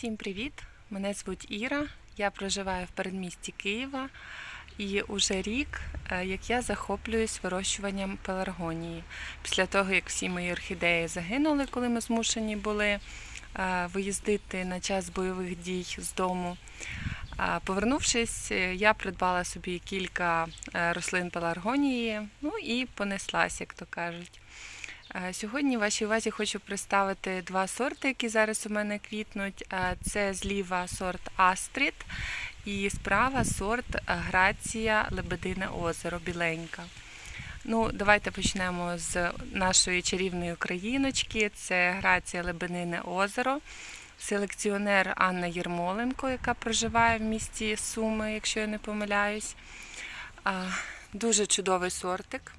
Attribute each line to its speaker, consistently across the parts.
Speaker 1: Всім привіт! Мене звуть Іра. Я проживаю в передмісті Києва і уже рік, е, як я захоплююсь вирощуванням пеларгонії. Після того, як всі мої орхідеї загинули, коли ми змушені були е, виїздити на час бойових дій з дому. Повернувшись, е, я придбала собі кілька рослин пеларгонії, ну і понеслась, як то кажуть. Е, Сьогодні вашій увазі хочу представити два сорти, які зараз у мене квітнуть. Е, Це зліва сорт Астрід і справа сорт е, Грація Лебедине озеро біленька. Ну, давайте почнемо з нашої чарівної україночки. Це Грація Лебедине озеро. Селекціонер Анна Єрмоленко, яка проживає в місті Суми, якщо я не помиляюсь. Дуже чудовий сортик.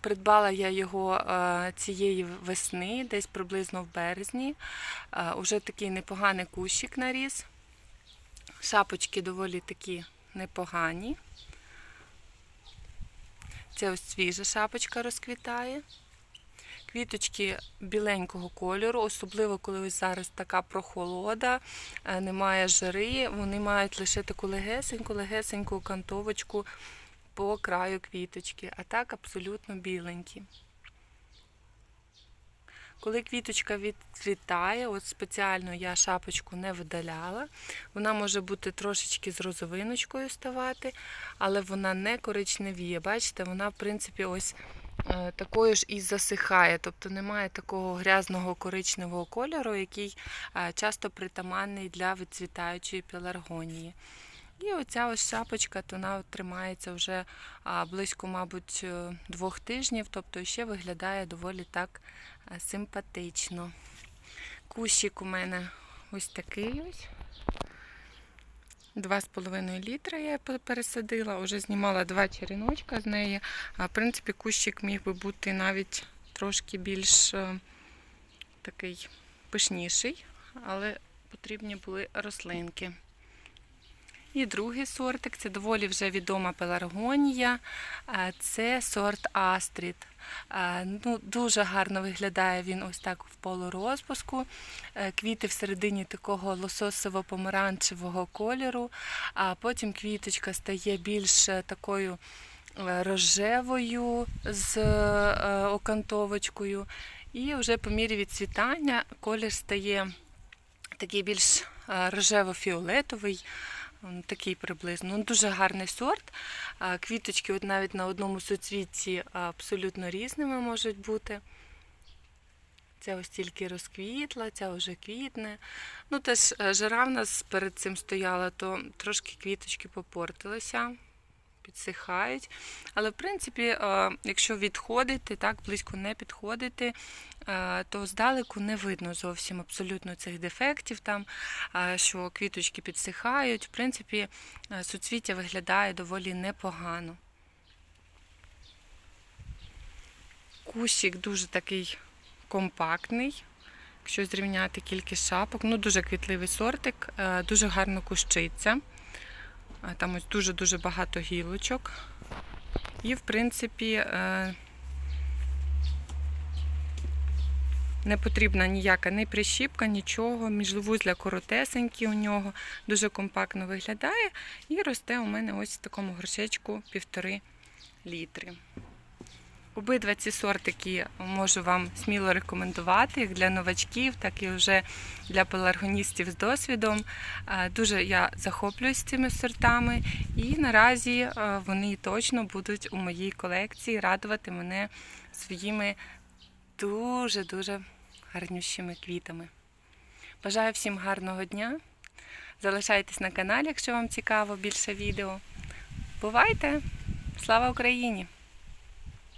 Speaker 1: Придбала я його е, цієї весни, десь приблизно в березні. Е, Уже такий непоганий кущик наріс. Шапочки доволі такі непогані. Це ось свіжа шапочка розквітає. Квіточки біленького кольору, особливо коли ось зараз така прохолода, е, немає жари, вони мають лише таку легесеньку, легесеньку кантовочку по краю квіточки, а так абсолютно біленькі. Коли квіточка відцвітає, от спеціально я шапочку не видаляла, вона може бути трошечки з розовиночкою ставати, але вона не коричневіє. Бачите, вона, в принципі, ось е, такою ж і засихає, тобто немає такого грязного коричневого кольору, який е, часто притаманний для відцвітаючої пеларгонії. І оця ось шапочка, то вона тримається вже близько, мабуть, е, двох тижнів, тобто ще виглядає доволі так е, симпатично. Кущик у мене ось такий ось. Два з половиною літра я пересадила, вже знімала два череночка з неї. А в принципі, кущик міг би бути навіть трошки більш е, такий пишніший, але потрібні були рослинки. І другий сортик це доволі вже відома пеларгонія. Це сорт Астрід. Ну, дуже гарно виглядає він ось так в полурозпуску. Е, Квіти всередині такого лососово-помаранчевого кольору, а потім квіточка стає більш е, такою е, рожевою з окантовочкою. І вже по мірі відцвітання колір стає такий більш рожево-фіолетовий. Такий приблизно. Ну, дуже гарний сорт. Квіточки от навіть на одному суцвітці абсолютно різними можуть бути. Ця ось тільки розквітла, ця вже квітне. Ну, теж е, жара в нас перед цим стояла, то трошки квіточки попортилися, підсихають. Але, в принципі, е, якщо відходити, так, близько не підходити, е, то здалеку не видно зовсім абсолютно цих дефектів, там, е, що квіточки підсихають. В принципі, суцвіття виглядає доволі непогано. Кущик дуже такий компактний. Якщо зрівняти кількість шапок, ну дуже квітливий сортик, дуже гарно кущиться. Там ось дуже-дуже багато гілочок. І, в принципі, е, не потрібна ніяка ні прищіпка, нічого. Міжвузля коротесенькі у нього, дуже компактно виглядає. І росте у мене ось в такому горшечку півтори літри. Обидва ці сортики можу вам сміло рекомендувати, як для новачків, так і вже для пеларгоністів з досвідом. Е, Дуже я захоплююсь цими сортами, і наразі е, вони точно будуть у моїй колекції радувати мене своїми дуже-дуже гарнющими квітами. Бажаю всім гарного дня. Залишайтесь на каналі, якщо вам цікаво більше відео. Бувайте! Слава Україні!